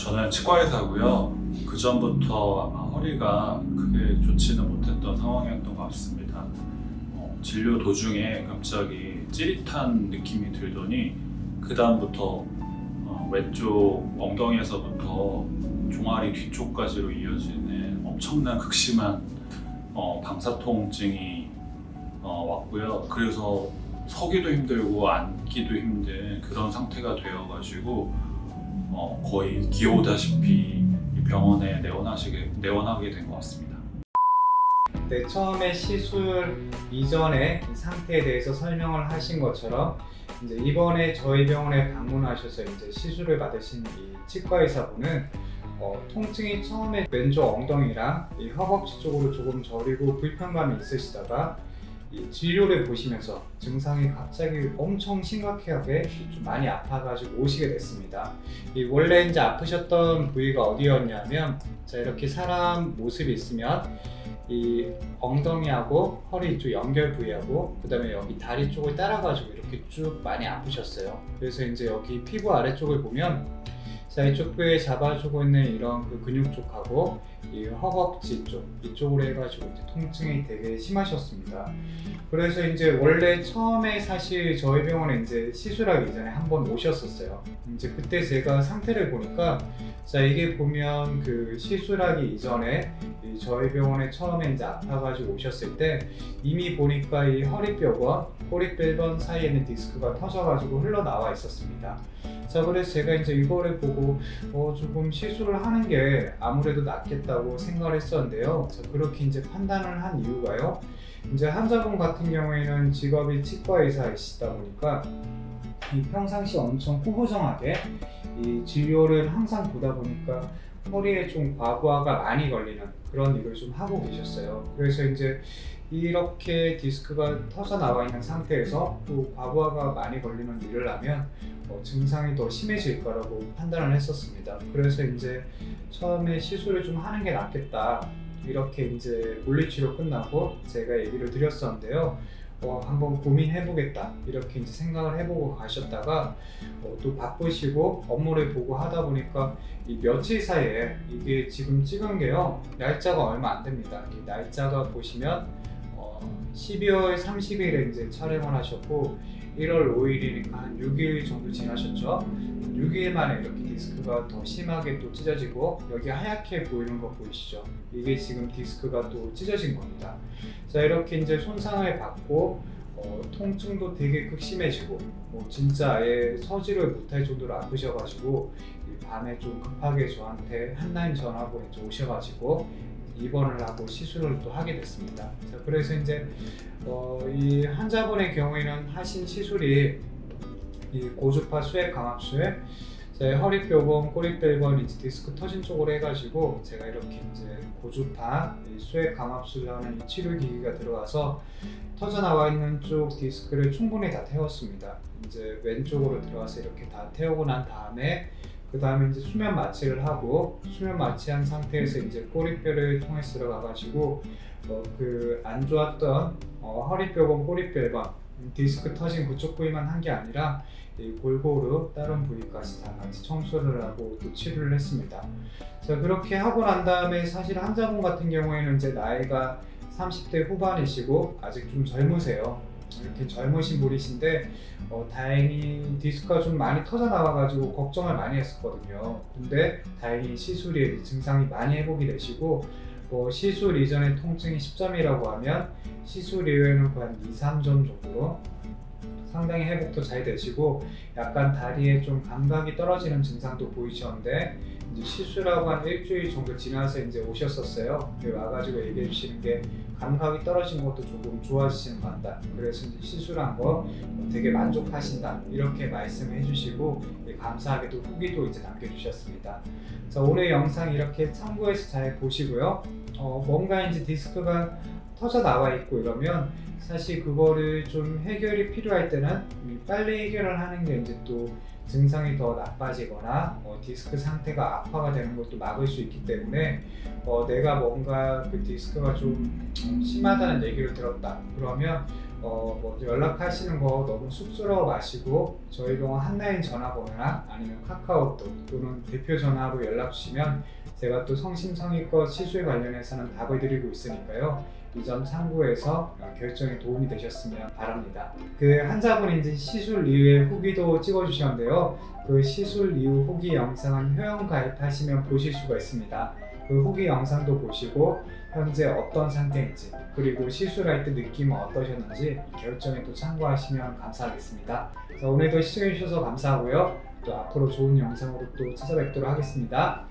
저는 치과의사고요. 그 전부터 아마 허리가 크게 좋지는 못했던 상황이었던 것 같습니다. 어, 진료 도중에 갑자기 찌릿한 느낌이 들더니 그 다음부터 어, 왼쪽 엉덩이에서부터 종아리 뒤쪽까지로 이어지는 엄청난 극심한 어, 방사통증이 어, 왔고요. 그래서 서기도 힘들고 앉기도 힘든 그런 상태가 되어가지고 어, 거의 기어오다시피 이 병원에 내원하시게 내원하게 된 것 같습니다. 네, 처음에 시술 이전의 이 상태에 대해서 설명을 하신 것처럼 이제 이번에 저희 병원에 방문하셔서 이제 시술을 받으신 이 치과 의사분은 어, 통증이 처음에 왼쪽 엉덩이랑 이 허벅지 쪽으로 조금 저리고 불편감이 있으시다가 이 진료를 보시면서 증상이 갑자기 엄청 심각하게 좀 많이 아파가지고 오시게 됐습니다. 이 원래 이제 아프셨던 부위가 어디였냐면 자 이렇게 사람 모습이 있으면 이 엉덩이하고 허리 쪽 연결 부위하고 그다음에 여기 다리 쪽을 따라가지고 이렇게 쭉 많이 아프셨어요. 그래서 이제 여기 피부 아래쪽을 보면 자 이쪽 부위에 잡아주고 있는 이런 그 근육 쪽하고 이 허벅지 쪽 이쪽으로 해가지고 이제 통증이 되게 심하셨습니다. 그래서 이제 원래 처음에 사실 저희 병원에 이제 시술하기 전에 한 번 오셨었어요. 이제 그때 제가 상태를 보니까 자 이게 보면 그 시술하기 이전에 이 저희 병원에 처음에 이제 아파가지고 오셨을 때 이미 보니까 이 허리뼈와 꼬리뼈 번 사이에 있는 디스크가 터져가지고 흘러나와 있었습니다. 자 그래서 제가 이제 이거를 보고 어 조금 시술을 하는 게 아무래도 낫겠다고 생각을 했었는데요. 자 그렇게 이제 판단을 한 이유가요. 이제 환자분 같은 경우에는 직업이 치과 의사이시다 보니까 이 평상시 엄청 후보정하게 이 진료를 항상 보다 보니까 허리에 좀 과부하가 많이 걸리는 그런 일을 좀 하고 계셨어요. 그래서 이제 이렇게 디스크가 터져 나와 있는 상태에서 또 과부하가 많이 걸리는 일을 하면 어, 증상이 더 심해질 거라고 판단을 했었습니다. 그래서 이제 처음에 시술을 좀 하는 게 낫겠다. 이렇게 이제 물리치료 끝나고 제가 얘기를 드렸었는데요. 어, 한번 고민해보겠다 이렇게 이제 생각을 해보고 가셨다가 어, 또 바쁘시고 업무를 보고 하다 보니까 이 며칠 사이에 이게 지금 찍은 게요 날짜가 얼마 안 됩니다. 이 날짜가 보시면 어, 12월 30일에 이제 촬영을 하셨고 1월 5일이니까 한 6일 정도 지나셨죠. 6일 만에 이렇게 디스크가 더 심하게 또 찢어지고 여기 하얗게 보이는 거 보이시죠? 이게 지금 디스크가 또 찢어진 겁니다. 자 이렇게 이제 손상을 받고 어, 통증도 되게 극심해지고 뭐 진짜 아예 서지를 못할 정도로 아프셔가지고 이 밤에 좀 급하게 저한테 한라인 이제 오셔가지고 입원을 하고 시술을 또 하게 됐습니다. 자 그래서 이제 어, 이 환자분의 경우에는 하신 시술이 이 고주파 수액 강압수액 제 허리뼈건 꼬리뼈건 이제 디스크 터진 쪽으로 해가지고 제가 이렇게 이제 고주파 이 수액 감압술라는 이 치료 기기가 들어가서 터져 나와 있는 쪽 디스크를 충분히 다 태웠습니다. 이제 왼쪽으로 들어가서 이렇게 다 태우고 난 다음에 그 다음에 이제 수면 마취를 하고 수면 마취한 상태에서 이제 꼬리뼈를 통해서 들어가가지고 어, 그안 좋았던 어, 허리뼈건 꼬리뼈건 디스크 터진 그쪽 부위만 한 게 아니라 이 골고루 다른 부위까지 다 같이 청소를 하고 또 치료를 했습니다. 자 그렇게 하고 난 다음에 사실 환자분 같은 경우에는 이제 나이가 30대 후반이시고 아직 좀 젊으세요. 이렇게 젊으신 분이신데 어, 다행히 디스크가 좀 많이 터져 나와가지고 걱정을 많이 했었거든요. 근데 다행히 시술이 증상이 많이 회복이 되시고 뭐 시술 이전에 통증이 10점이라고 하면 시술 이후에는 한 2, 3점 정도로 상당히 회복도 잘 되시고 약간 다리에 좀 감각이 떨어지는 증상도 보이셨는데 이제 시술하고 한 일주일 정도 지나서 이제 오셨었어요. 와가지고 얘기해 주시는 게 감각이 떨어진 것도 조금 좋아지시는 것 같다. 그래서 이제 시술한 거 되게 만족하신다. 이렇게 말씀해 주시고 예, 감사하게도 후기도 이제 남겨주셨습니다. 자, 오늘 영상 이렇게 참고해서 잘 보시고요. 어, 뭔가 이제 디스크가 터져 나와 있고 이러면 사실 그거를 좀 해결이 필요할 때는 빨리 해결을 하는 게 이제 또 증상이 더 나빠지거나 어, 디스크 상태가 악화가 되는 것도 막을 수 있기 때문에 어, 내가 뭔가 그 디스크가 좀 음, 심하다는 얘기를 들었다 그러면 어, 뭐 연락하시는 거 너무 쑥스러워 마시고 저희 병원 한라인 전화번호나 아니면 카카오톡 또는 대표 전화로 연락 주시면 제가 또 성심성의껏 시술 관련해서는 답을 드리고 있으니까요. 이 점 참고해서 어, 결정에 도움이 되셨으면 바랍니다. 그 환자분 이제 시술 이후에 후기도 찍어주셨는데요. 그 시술 이후 후기 영상은 회원 가입하시면 보실 수가 있습니다. 그 후기 영상도 보시고 현재 어떤 상태인지 그리고 시술할 때 느낌은 어떠셨는지 이 결정에 또 참고하시면 감사하겠습니다. 자, 오늘도 시청해주셔서 감사하고요. 또 앞으로 좋은 영상으로 또 찾아뵙도록 하겠습니다.